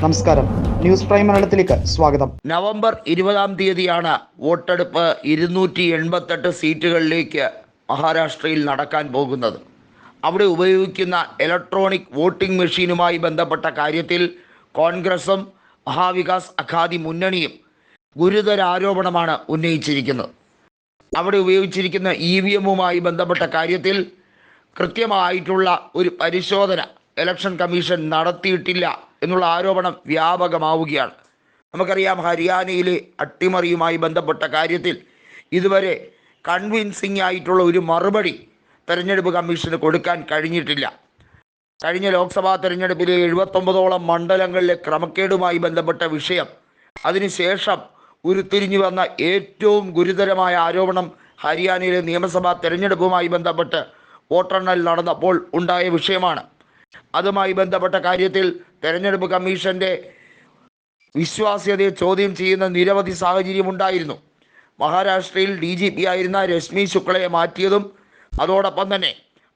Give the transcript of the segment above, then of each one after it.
നമസ്കാരം. News prime മലയാളത്തിലേക്ക് സ്വാഗതം. നവംബർ ഇരുപതാം തീയതിയാണ് വോട്ടെടുപ്പ് ഇരുന്നൂറ്റി എൺപത്തെട്ട് സീറ്റുകളിലേക്ക് മഹാരാഷ്ട്രയിൽ നടക്കാൻ പോകുന്നത്. അവിടെ ഉപയോഗിക്കുന്ന ഇലക്ട്രോണിക് വോട്ടിംഗ് മെഷീനുമായി ബന്ധപ്പെട്ട കാര്യത്തിൽ കോൺഗ്രസും മഹാവികാസ് അഘാദി മുന്നണിയും ഗുരുതര ആരോപണമാണ് ഉന്നയിച്ചിരിക്കുന്നത്. അവിടെ ഉപയോഗിച്ചിരിക്കുന്ന ഇ വി എമ്മുമായി ബന്ധപ്പെട്ട കാര്യത്തിൽ കൃത്യമായിട്ടുള്ള ഒരു പരിശോധന ഇലക്ഷൻ കമ്മീഷൻ നടത്തിയിട്ടില്ല എന്നുള്ള ആരോപണം വ്യാപകമാവുകയാണ്. നമുക്കറിയാം ഹരിയാനയിലെ അട്ടിമറിയുമായി ബന്ധപ്പെട്ട കാര്യത്തിൽ ഇതുവരെ കൺവിൻസിംഗ് ആയിട്ടുള്ള ഒരു മറുപടി തെരഞ്ഞെടുപ്പ് കമ്മീഷന് കൊടുക്കാൻ കഴിഞ്ഞിട്ടില്ല. കഴിഞ്ഞ ലോക്സഭാ തെരഞ്ഞെടുപ്പിലെ എഴുപത്തൊമ്പതോളം മണ്ഡലങ്ങളിലെ ക്രമക്കേടുമായി ബന്ധപ്പെട്ട വിഷയം അതിനുശേഷം ഉരുത്തിരിഞ്ഞു വന്ന ഏറ്റവും ഗുരുതരമായ ആരോപണം ഹരിയാനയിലെ നിയമസഭാ തെരഞ്ഞെടുപ്പുമായി ബന്ധപ്പെട്ട് വോട്ടെണ്ണൽ നടന്നപ്പോൾ ഉണ്ടായ വിഷയമാണ്. അതുമായി ബന്ധപ്പെട്ട കാര്യത്തിൽ തെരഞ്ഞെടുപ്പ് കമ്മീഷന്റെ വിശ്വാസ്യതയെ ചോദ്യം ചെയ്യുന്ന നിരവധി സാഹചര്യമുണ്ടായിരുന്നു. മഹാരാഷ്ട്രയിൽ ഡി ജി പി ആയിരുന്ന രശ്മി ശുക്ലയെ മാറ്റിയതും അതോടൊപ്പം തന്നെ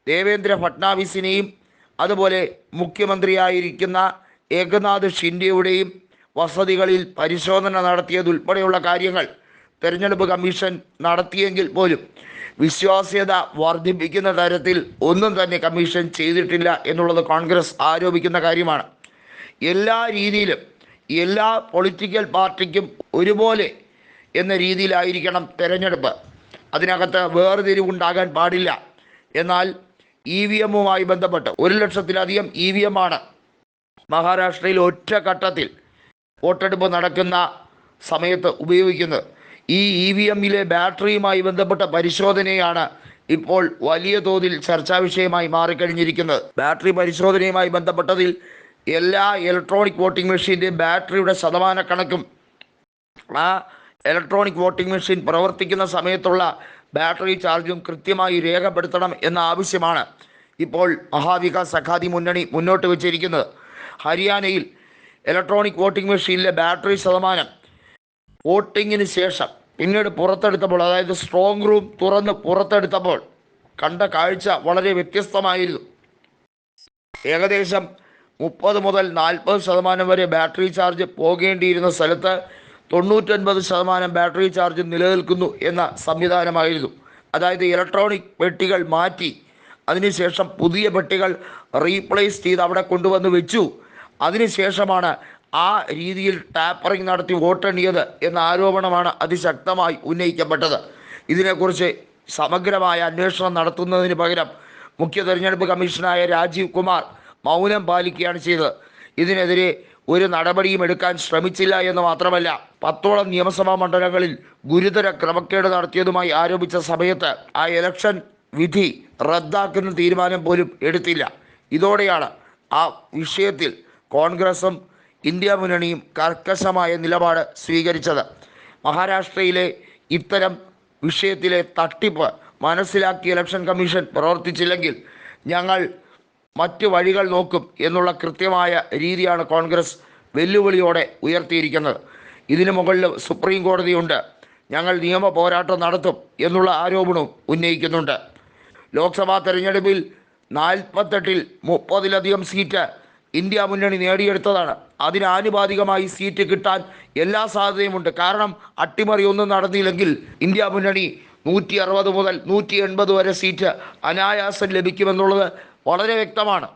ദേവേന്ദ്ര ഫട്നാവിസിനെയും അതുപോലെ മുഖ്യമന്ത്രിയായിരിക്കുന്ന ഏകനാഥ് ഷിൻഡെയുടെയും വസതികളിൽ പരിശോധന നടത്തിയതുൾപ്പെടെയുള്ള കാര്യങ്ങൾ തെരഞ്ഞെടുപ്പ് കമ്മീഷൻ നടത്തിയെങ്കിൽ പോലും വിശ്വാസ്യത വർദ്ധിപ്പിക്കുന്ന തരത്തിൽ ഒന്നും തന്നെ കമ്മീഷൻ ചെയ്തിട്ടില്ല എന്നുള്ളത് കോൺഗ്രസ് ആരോപിക്കുന്ന കാര്യമാണ്. എല്ലാ രീതിയിലും എല്ലാ പൊളിറ്റിക്കൽ പാർട്ടിക്കും ഒരുപോലെ എന്ന രീതിയിലായിരിക്കണം തെരഞ്ഞെടുപ്പ്. അതിനകത്ത് വേർതിരിവുണ്ടാകാൻ പാടില്ല. എന്നാൽ ഇ വി എമ്മുമായി ബന്ധപ്പെട്ട് ഒരു ലക്ഷത്തിലധികം ഇ വി എം ആണ് മഹാരാഷ്ട്രയിൽ ഒറ്റഘട്ടത്തിൽ വോട്ടെടുപ്പ് നടക്കുന്ന സമയത്ത് ഉപയോഗിക്കുന്നത്. ഈ ഇ വി എമ്മിലെ ബാറ്ററിയുമായി ബന്ധപ്പെട്ട പരിശോധനയാണ് ഇപ്പോൾ വലിയ തോതിൽ ചർച്ചാ വിഷയമായി മാറിക്കഴിഞ്ഞിരിക്കുന്നത്. ബാറ്ററി പരിശോധനയുമായി ബന്ധപ്പെട്ടതിൽ എല്ലാ ഇലക്ട്രോണിക് വോട്ടിംഗ് മെഷീന്റെ ബാറ്ററിയുടെ ശതമാനക്കണക്കും ആ ഇലക്ട്രോണിക് വോട്ടിംഗ് മെഷീൻ പ്രവർത്തിക്കുന്ന സമയത്തുള്ള ബാറ്ററി ചാർജും കൃത്യമായി രേഖപ്പെടുത്തണം എന്ന ആവശ്യമാണ് ഇപ്പോൾ മഹാവികാസ് അഖാദി മുന്നണി മുന്നോട്ട് വെച്ചിരിക്കുന്നത്. ഹരിയാനയിൽ ഇലക്ട്രോണിക് വോട്ടിംഗ് മെഷീനിലെ ബാറ്ററി ശതമാനം വോട്ടിങ്ങിന് ശേഷം പിന്നീട് പുറത്തെടുത്തപ്പോൾ അതായത് സ്ട്രോങ് റൂം തുറന്ന് പുറത്തെടുത്തപ്പോൾ കണ്ട കാഴ്ച വളരെ വ്യത്യസ്തമായിരുന്നു. ഏകദേശം മുപ്പത് മുതൽ നാൽപ്പത് ശതമാനം വരെ ബാറ്ററി ചാർജ് പോകേണ്ടിയിരുന്ന സ്ഥലത്ത് തൊണ്ണൂറ്റൊൻപത് ശതമാനം ബാറ്ററി ചാർജ് നിലനിൽക്കുന്നു എന്ന സംവിധാനമായിരുന്നു. അതായത് ഇലക്ട്രോണിക് പെട്ടികൾ മാറ്റി അതിനുശേഷം പുതിയ പെട്ടികൾ റീപ്ലേസ് ചെയ്ത് അവിടെ കൊണ്ടുവന്ന് വെച്ചു. അതിനുശേഷമാണ് ആ രീതിയിൽ ടാപ്പറിംഗ് നടത്തി വോട്ടെണ്ണിയത് എന്ന ആരോപണമാണ് അതിശക്തമായി ഉന്നയിക്കപ്പെട്ടത്. ഇതിനെക്കുറിച്ച് സമഗ്രമായ അന്വേഷണം നടത്തുന്നതിന് പകരം മുഖ്യ തെരഞ്ഞെടുപ്പ് കമ്മീഷനായ രാജീവ് കുമാർ മൗനം പാലിക്കുകയാണ് ചെയ്തത്. ഇതിനെതിരെ ഒരു നടപടിയും എടുക്കാൻ ശ്രമിച്ചില്ല എന്ന് മാത്രമല്ല പത്തോളം നിയമസഭാ മണ്ഡലങ്ങളിൽ ഗുരുതര ക്രമക്കേട് നടത്തിയതുമായി ആരോപിച്ച സമയത്ത് ആ ഇലക്ഷൻ വിധി റദ്ദാക്കുന്ന തീരുമാനം പോലും എടുത്തില്ല. ഇതോടെയാണ് ആ വിഷയത്തിൽ കോൺഗ്രസും ഇന്ത്യ മുന്നണിയും കർക്കശമായ നിലപാട് സ്വീകരിച്ചത്. മഹാരാഷ്ട്രയിലെ ഇത്തരം വിഷയത്തിലെ തട്ടിപ്പ് മനസ്സിലാക്കി ഇലക്ഷൻ കമ്മീഷൻ പ്രവർത്തിച്ചില്ലെങ്കിൽ ഞങ്ങൾ മറ്റു വഴികൾ നോക്കും എന്നുള്ള കൃത്യമായ രീതിയാണ് കോൺഗ്രസ് വെല്ലുവിളിയോടെ ഉയർത്തിയിരിക്കുന്നത്. ഇതിനു മുകളിൽ സുപ്രീം കോടതിയുണ്ട്. ഞങ്ങൾ നിയമ പോരാട്ടം നടത്തും എന്നുള്ള ആരോപണവും ഉന്നയിക്കുന്നുണ്ട്. ലോക്സഭാ തെരഞ്ഞെടുപ്പിൽ നാൽപ്പത്തെട്ടിൽ മുപ്പതിലധികം സീറ്റ് ഇന്ത്യ മുന്നണി നേടിയെടുത്തതാണ്. അതിനാനുപാതികമായി സീറ്റ് കിട്ടാൻ എല്ലാ സാധ്യതയുമുണ്ട്. കാരണം അട്ടിമറി ഒന്നും നടന്നില്ലെങ്കിൽ ഇന്ത്യ മുന്നണി നൂറ്റി അറുപത് മുതൽ നൂറ്റി എൺപത് വരെ സീറ്റ് അനായാസം ലഭിക്കുമെന്നുള്ളത് വളരെ വ്യക്തമാണ്.